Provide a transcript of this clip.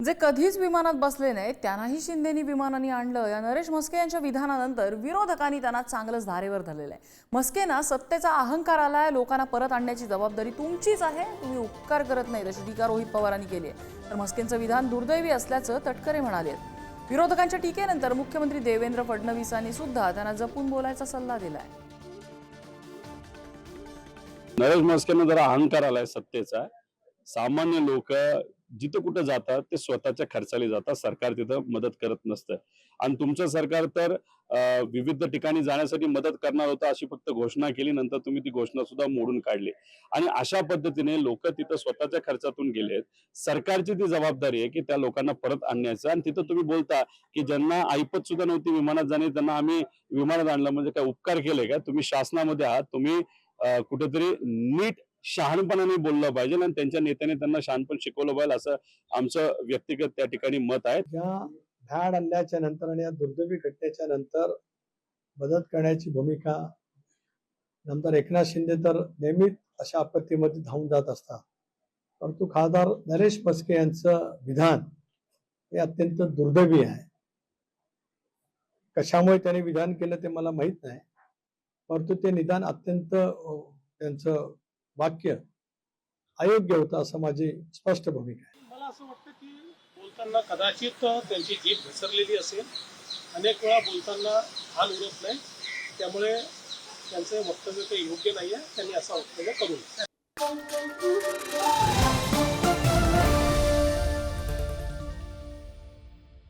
जे कधीच विमानात बसले नाहीत त्यांनाही शिंदेनी विमानाने आणलं. या नरेश म्हस्के यांच्या विधानानंतर विरोधकांनी त्यांना चांगलंच धारेवर धरलेलं आहे. म्हस्केंना सत्तेचा अहंकार आलाय लोकांना परत आणण्याची जबाबदारी तुमचीच आहे. तुम्ही उपकार करत नाही तशी टीका रोहित पवारांनी केली आहे. तर म्हस्केंचं विधान दुर्दैवी असल्याचं तटकरे म्हणाले विरोधकांच्या टीकेनंतर मुख्यमंत्री देवेंद्र फडणवीसांनी सुद्धा त्यांना जपून बोलायचा सल्ला दिलाय नरेश म्हस्केंना जरा अहंकार आलाय सत्तेचा. सामान्य लोक जिथं कुठं जातात ते स्वतःच्या खर्चाने जातात. सरकार तिथं मदत करत नसतं. आणि तुमचं सरकार तर विविध ठिकाणी जाण्यासाठी मदत करणार होतं अशी फक्त घोषणा केली. नंतर तुम्ही ती घोषणा सुद्धा मोडून काढली. आणि अशा पद्धतीने लोक तिथं स्वतःच्या खर्चातून गेलेत. सरकारची ती जबाबदारी आहे की त्या लोकांना परत आणण्याचं. आणि तिथं तुम्ही बोलता की ज्यांना ऐपत सुद्धा नव्हती विमानात जाणे त्यांना आम्ही विमानात आणलं. म्हणजे काय उपकार केले का? तुम्ही शासनामध्ये आहात. तुम्ही कुठेतरी नीट शहाणपणाने बोललं पाहिजे आणि त्यांच्या नेत्याने त्यांना शहाणपण शिकवलं पाहिजे असं आमचं व्यक्तिगत त्या ठिकाणी मत आहे. या भ्याड हल्ल्याच्या नंतर आणि या दुर्दैवी घटनेच्या नंतर मदत करण्याची भूमिका नंतर एकनाथ शिंदे तर नेहमीच अशा आपत्तीमध्ये धावून जात असतात. परंतु खासदार नरेश म्हस्के यांचं विधान हे अत्यंत दुर्दैवी आहे. कशामुळे त्यांनी विधान केलं ते मला माहीत नाही. परंतु ते निदान अत्यंत त्यांचं वाक्य अयोग्य होतं असं माझी स्पष्ट भूमिका आहे. मला असं वाटतं की बोलताना कदाचित त्यांची जीभ घसरलेली असेल. अनेक वेळा बोलताना हाल उरत नाही. त्यामुळे त्यांचं वक्तव्य काही योग्य नाही आहे त्यांनी असं वक्तव्य करू नये.